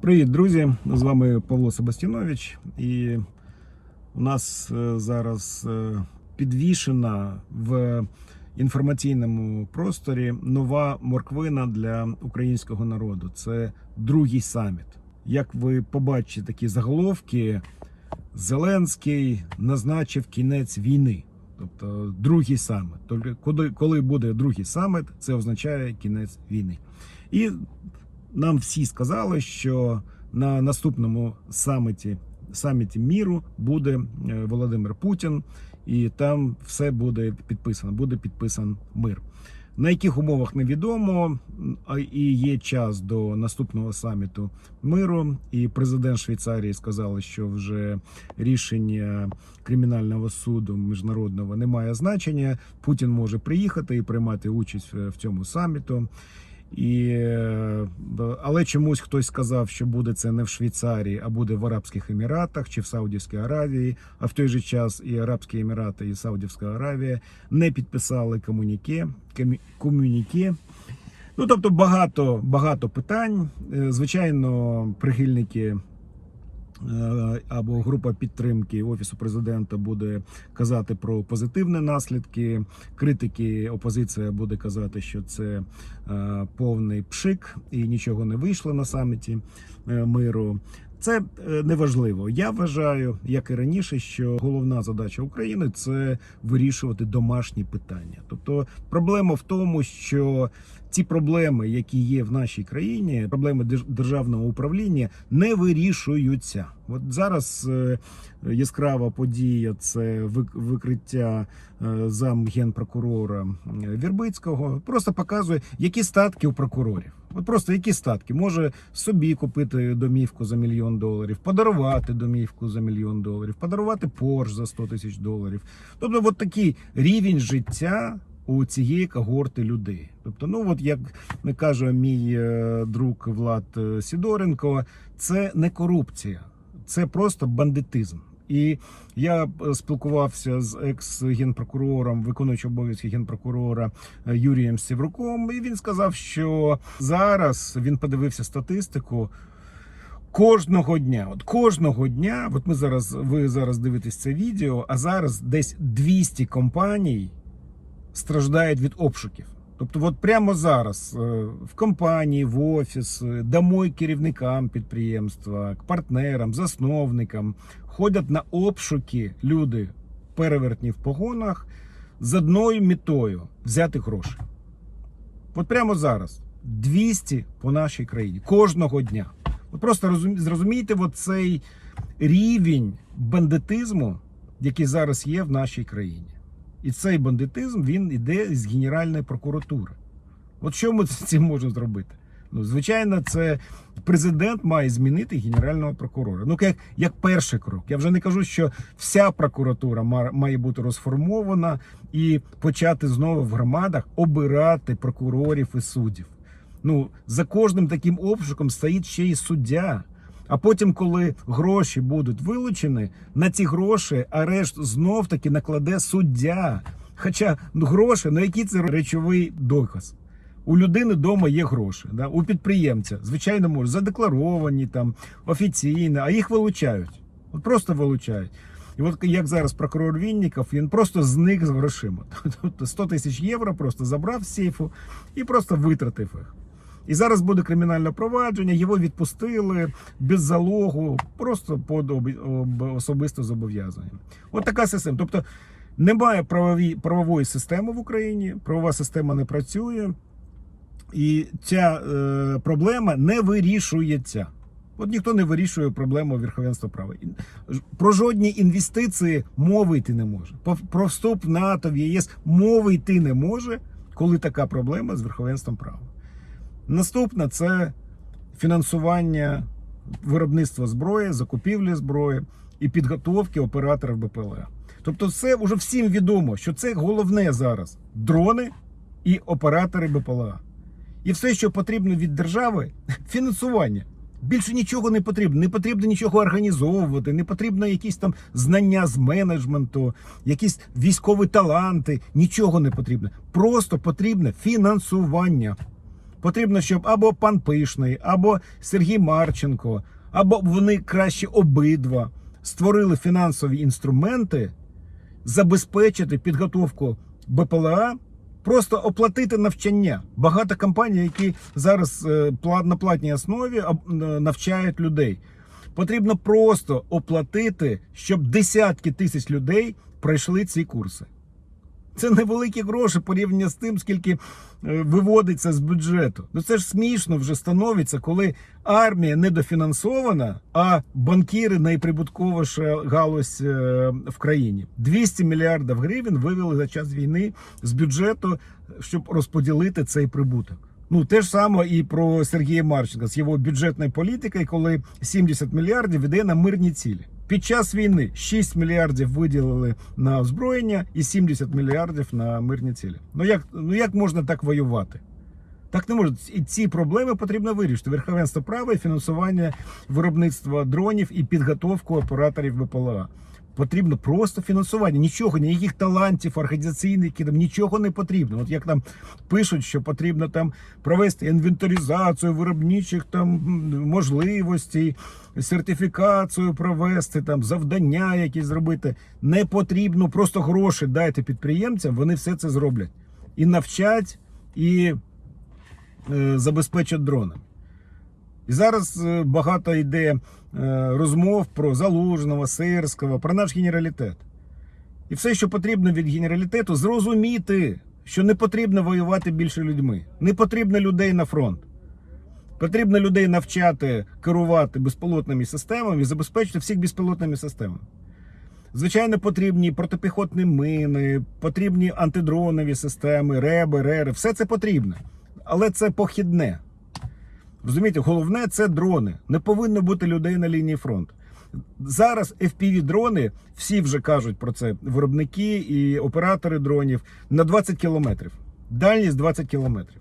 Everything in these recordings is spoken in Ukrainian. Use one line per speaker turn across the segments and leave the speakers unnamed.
Привіт, друзі! З вами Павло Себастінович, і у нас е, зараз е, підвішена в інформаційному просторі нова морквина для українського народу. Це другий саміт. Як ви побачите такі заголовки, Зеленський назначив кінець війни. Тобто другий саміт. Тобто, коли- буде другий саміт, це означає кінець війни. І нам всі сказали, що на наступному саміті, саміті міру буде е, Володимир Путін, і там все буде підписано. Буде підписан мир. На яких умовах невідомо, і є час до наступного саміту миру. І президент Швейцарії сказали, що вже рішення кримінального суду міжнародного не має значення. Путін може приїхати і приймати участь в цьому саміту. І, е, але чомусь хтось сказав, що буде це не в Швейцарії, а буде в Арабських Еміратах чи в Саудівській Аравії. А в той же час і Арабські Емірати, і Саудівська Аравія не підписали комуніке. комуніке. Ну тобто багато багато питань. Е, Звичайно, прихильники. Е, Або група підтримки офісу президента буде казати про позитивні наслідки. Критики опозиція буде казати, що це е, повний пшик і нічого не вийшло на саміті е, миру. Це е, неважливо. Я вважаю, як і раніше, що головна задача України це вирішувати домашні питання. Тобто, проблема в тому, що ці проблеми, які є в нашій країні, проблеми держ- державного управління, не вирішуються. От зараз е, яскрава подія це викриття е, зам генпрокурора Вірбицького. Просто показує, які статки у прокурорів. От просто які статки може собі купити домівку за мільйон доларів, подарувати домівку за мільйон доларів, подарувати Порш за 100 тисяч доларів. Тобто, от такий рівень життя у цієї когорти людей. Тобто, ну от як каже мій е, друг Влад Сідоренко, це не корупція, це просто бандитизм. І я е, спілкувався з екс-генпрокурором, виконуючим обов'язки генпрокурора е, Юрієм Сівруком, і він сказав, що зараз він подивився статистику. Кожного дня, от кожного дня, от ми зараз, ви зараз дивитесь це відео, а зараз десь 200 компаній страждають від обшуків. Тобто, от прямо зараз е, в компанії, в офіс, домой керівникам підприємства, к партнерам, засновникам ходять на обшуки люди, перевертні в погонах, з одною метою взяти гроші. От прямо зараз 200 по нашій країні кожного дня. Ви просто зрозумійте цей рівень бандитизму, який зараз є в нашій країні. І цей бандитизм він іде з Генеральної прокуратури. От що ми з цим можемо зробити? Ну, звичайно, це президент має змінити генерального прокурора. Ну, як, як перший крок. Я вже не кажу, що вся прокуратура має бути розформована і почати знову в громадах обирати прокурорів і суддів. Ну, за кожним таким обшуком стоїть ще й суддя. А потім, коли гроші будуть вилучені, на ці гроші арешт знов таки накладе суддя. Хоча ну, гроші, ну який це речовий доказ? У людини вдома є гроші, да? у підприємця, звичайно, може, задекларовані там офіційно, а їх вилучають. От просто вилучають. І от як зараз прокурор Вінніков, він просто зник з грошима. Тобто 100 тисяч євро просто забрав з сейфу і просто витратив їх. І зараз буде кримінальне провадження, його відпустили без залогу, просто об- особисто зобов'язання. От така система. Тобто немає правові, правової системи в Україні, правова система не працює, і ця е, проблема не вирішується. От ніхто не вирішує проблему верховенства права. Про жодні інвестиції мови йти не може. Про вступ в НАТО, в ЄС мови йти не може, коли така проблема з верховенством права. Наступне це фінансування виробництва зброї, закупівлі зброї і підготовки операторів БПЛА. Тобто, це вже всім відомо, що це головне зараз дрони і оператори БПЛА. І все, що потрібно від держави, фінансування. Більше нічого не потрібно. Не потрібно нічого організовувати, не потрібно якісь там знання з менеджменту, якісь військові таланти. Нічого не потрібно. Просто потрібне фінансування. Потрібно, щоб або пан Пишний, або Сергій Марченко, або вони краще обидва створили фінансові інструменти забезпечити підготовку БПЛА, просто оплатити навчання. Багато компаній, які зараз е, на платній основі е, навчають людей. Потрібно просто оплатити, щоб десятки тисяч людей пройшли ці курси. Це невеликі гроші порівняно з тим, скільки е, виводиться з бюджету. Ну це ж смішно вже становиться, коли армія недофінансована, а банкіри найприбутковіша галузь е, в країні. 200 мільярдів гривень вивели за час війни з бюджету, щоб розподілити цей прибуток. Ну, те ж саме і про Сергія Марченка з його бюджетною політикою, коли 70 мільярдів йде на мирні цілі. Під час війни 6 мільярдів виділили на озброєння і 70 мільярдів на мирні цілі. Ну як, ну як можна так воювати? Так не може. І ці проблеми потрібно вирішити. Верховенство права і фінансування виробництва дронів і підготовку операторів БПЛА. Потрібно просто фінансування. Нічого, ніяких талантів, організаційних там нічого не потрібно. От як там пишуть, що потрібно там провести інвентаризацію виробничих там можливостей, сертифікацію провести, там завдання якісь зробити. Не потрібно просто гроші дайте підприємцям, вони все це зроблять. І навчать, і е, забезпечать дронами. І зараз е, багато йде е, розмов про Залужного, Сирського, про наш генералітет. І все, що потрібно від генералітету, зрозуміти, що не потрібно воювати більше людьми. Не потрібно людей на фронт. Потрібно людей навчати керувати безпілотними системами і забезпечити всіх безпілотними системами. Звичайно, потрібні протипіхотні мини, потрібні антидронові системи, реби, рери. Все це потрібно. Але це похідне. Розумієте, головне це дрони. Не повинно бути людей на лінії фронту. Зараз fpv дрони всі вже кажуть про це. Виробники і оператори дронів на 20 кілометрів. Дальність 20 кілометрів.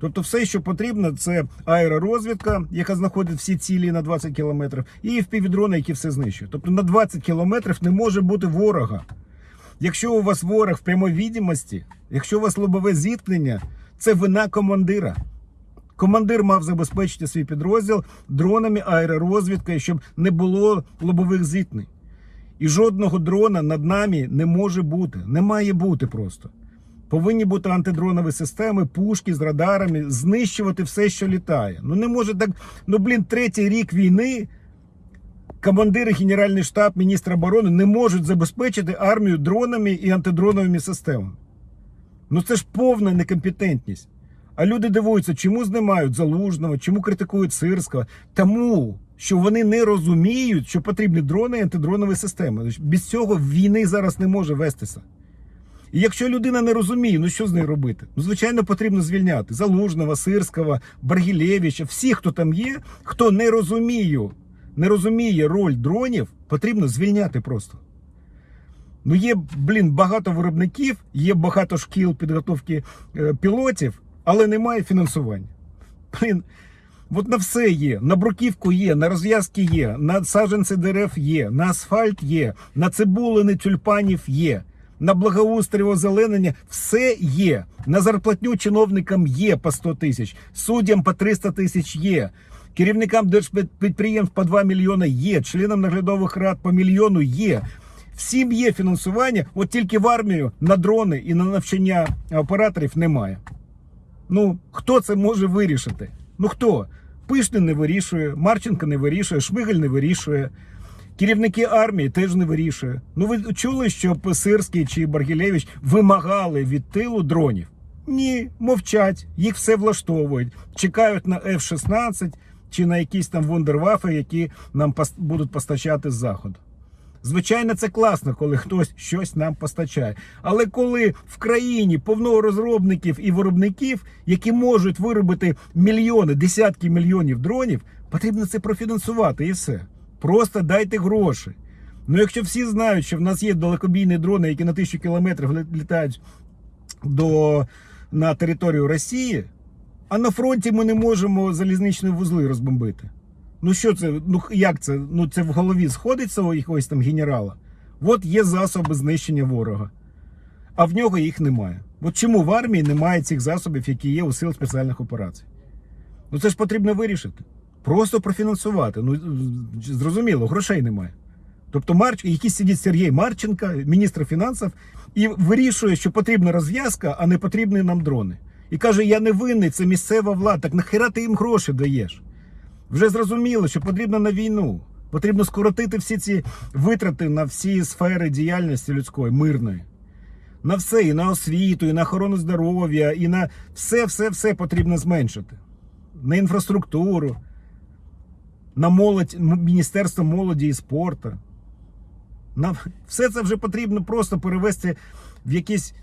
Тобто, все, що потрібно, це аеророзвідка, яка знаходить всі цілі на 20 кілометрів, і fpv дрони, які все знищують. Тобто на 20 кілометрів не може бути ворога. Якщо у вас ворог в прямій відомості, якщо у вас лобове зіткнення, це вина командира. Командир мав забезпечити свій підрозділ дронами аеророзвідкою, щоб не було лобових зіткнень. І жодного дрона над нами не може бути. Не має бути просто. Повинні бути антидронові системи, пушки з радарами, знищувати все, що літає. Ну не може так. Ну блін, третій рік війни. Командири, Генеральний штаб, міністр оборони не можуть забезпечити армію дронами і антидроновими системами. Ну це ж повна некомпетентність. А люди дивуються, чому знімають залужного, чому критикують Сирського. Тому що вони не розуміють, що потрібні дрони і антидронові системи. Без цього війни зараз не може вестися. І якщо людина не розуміє, ну що з нею робити? Ну, звичайно, потрібно звільняти Залужного, Сирського, Баргілєвича, всіх, хто там є, хто не розуміє, не розуміє роль дронів, потрібно звільняти просто. Ну, є, блін, багато виробників, є багато шкіл підготовки е, пілотів, але немає фінансування. Блін, от на все є. На бруківку є, на розв'язки є, на саджанці дерев є, на асфальт є, на цибулини тюльпанів є, на благоустрій озеленення все є. На зарплатню чиновникам є по 100 тисяч, суддям по 300 тисяч є. Керівникам держпідприємств по 2 мільйони є, членам наглядових рад по мільйону є. Всім є фінансування, от тільки в армію на дрони і на навчання операторів немає. Ну, хто це може вирішити? Ну хто? Пишний не вирішує, Марченко не вирішує, Шмигаль не вирішує. Керівники армії теж не вирішує. Ну ви чули, що Сирський чи Баргілєвич вимагали від тилу дронів? Ні, мовчать, їх все влаштовують. Чекають на F-16 чи на якісь там вундервафи, які нам будуть постачати з заходу. Звичайно, це класно, коли хтось щось нам постачає. Але коли в країні повно розробників і виробників, які можуть виробити мільйони, десятки мільйонів дронів, потрібно це профінансувати і все. Просто дайте гроші. Ну, якщо всі знають, що в нас є далекобійні дрони, які на тисячу кілометрів літають до, на територію Росії, а на фронті ми не можемо залізничні вузли розбомбити. Ну що це? Ну як це? Ну це в голові сходиться у якогось там генерала. От є засоби знищення ворога, а в нього їх немає. От чому в армії немає цих засобів, які є у сил спеціальних операцій? Ну це ж потрібно вирішити. Просто профінансувати. Ну зрозуміло, грошей немає. Тобто, Марч, якийсь сидить Сергій Марченко, міністр фінансів, і вирішує, що потрібна розв'язка, а не потрібні нам дрони. І каже: Я не винний, це місцева влада. Так нахера ти їм гроші даєш? Вже зрозуміло, що потрібно на війну. Потрібно скоротити всі ці витрати на всі сфери діяльності людської, мирної. На все, і на освіту, і на охорону здоров'я, і на все, все, все потрібно зменшити. На інфраструктуру, на молодь, Міністерство молоді і спорту. На все це вже потрібно просто перевести в якийсь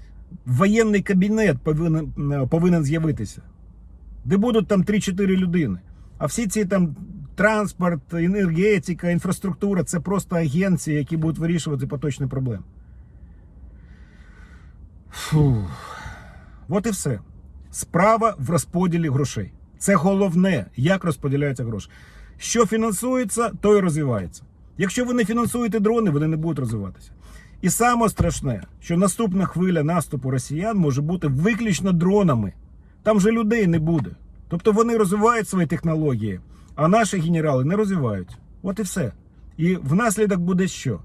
воєнний кабінет повинен, повинен з'явитися, де будуть там 3-4 людини. А всі ці там транспорт, енергетика, інфраструктура це просто агенції, які будуть вирішувати поточні проблеми. Фу. От і все. Справа в розподілі грошей. Це головне, як розподіляються гроші. Що фінансується, то і розвивається. Якщо ви не фінансуєте дрони, вони не будуть розвиватися. І саме страшне, що наступна хвиля наступу росіян може бути виключно дронами. Там же людей не буде. Тобто вони розвивають свої технології, а наші генерали не розвивають. От і все. І внаслідок буде що?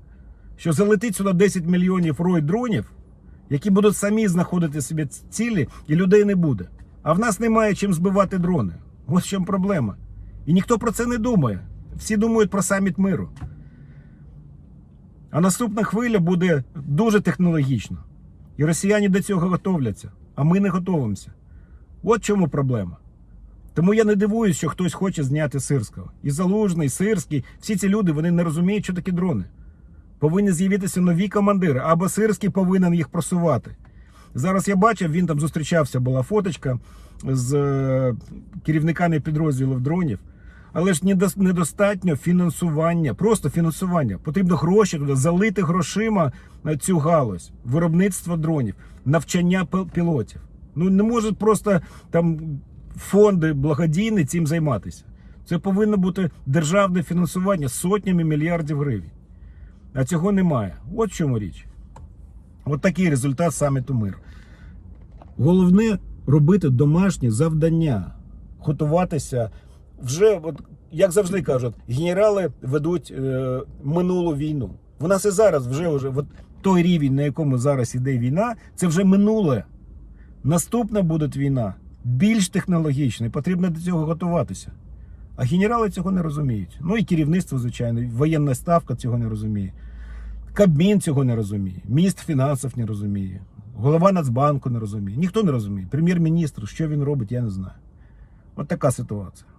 Що залетить сюди 10 мільйонів рой дронів, які будуть самі знаходити собі цілі, і людей не буде. А в нас немає чим збивати дрони. Ось в чому проблема. І ніхто про це не думає. Всі думають про саміт миру. А наступна хвиля буде дуже технологічна. І росіяни до цього готовляться, а ми не готовимося. От чому проблема. Тому я не дивуюсь, що хтось хоче зняти Сирського. І Залужний, і Сирський, всі ці люди вони не розуміють, що таке дрони. Повинні з'явитися нові командири, або Сирський повинен їх просувати. Зараз я бачив, він там зустрічався, була фоточка з е, керівниками підрозділів дронів. Але ж недостатньо фінансування, просто фінансування. Потрібно гроші туди залити грошима на цю галузь, виробництво дронів, навчання пілотів. Ну не можуть просто там фонди благодійні цим займатися. Це повинно бути державне фінансування сотнями мільярдів гривень. А цього немає. От в чому річ. От такий результат саміту миру. Головне робити домашні завдання, готуватися. Вже, от, як завжди кажуть, генерали ведуть е, минулу війну. В нас і зараз вже, вже от, той рівень, на якому зараз іде війна, це вже минуле. Наступна буде війна, більш технологічний, потрібно до цього готуватися. А генерали цього не розуміють. Ну і керівництво, звичайно, воєнна ставка цього не розуміє. Кабмін цього не розуміє, міністр фінансів не розуміє, голова Нацбанку не розуміє. Ніхто не розуміє. Прем'єр-міністр, що він робить, я не знаю. От така ситуація.